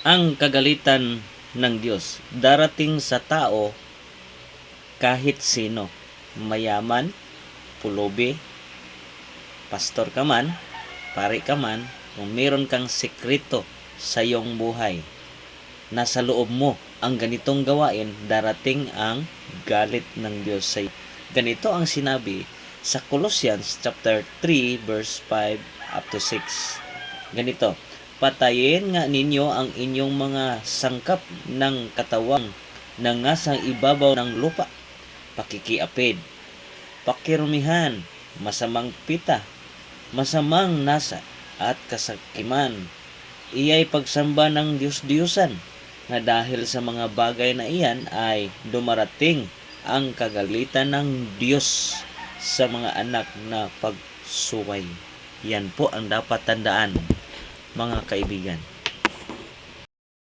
ang kagalitan ng Diyos darating sa tao kahit sino. Mayaman, pulubi, pastor ka man, pare ka man, kung meron kang sekreto sa iyong buhay, nasa loob mo ang ganitong gawain, darating ang galit ng Diyos sa iyo. Ganito ang sinabi sa Colossians chapter 3 verse 5 up to 6. Ganito, Patayin nga ninyo ang inyong mga sangkap ng katawang na ngasang ibabaw ng lupa, pakikiapid, pakirumihan, masamang pita, masamang nasa, at kasakiman. Iya'y pagsamba ng Diyos-Diyusan na dahil sa mga bagay na iyan ay dumarating ang kagalitan ng Diyos sa mga anak na pagsuway. Yan po ang dapat tandaan mga kaibigan.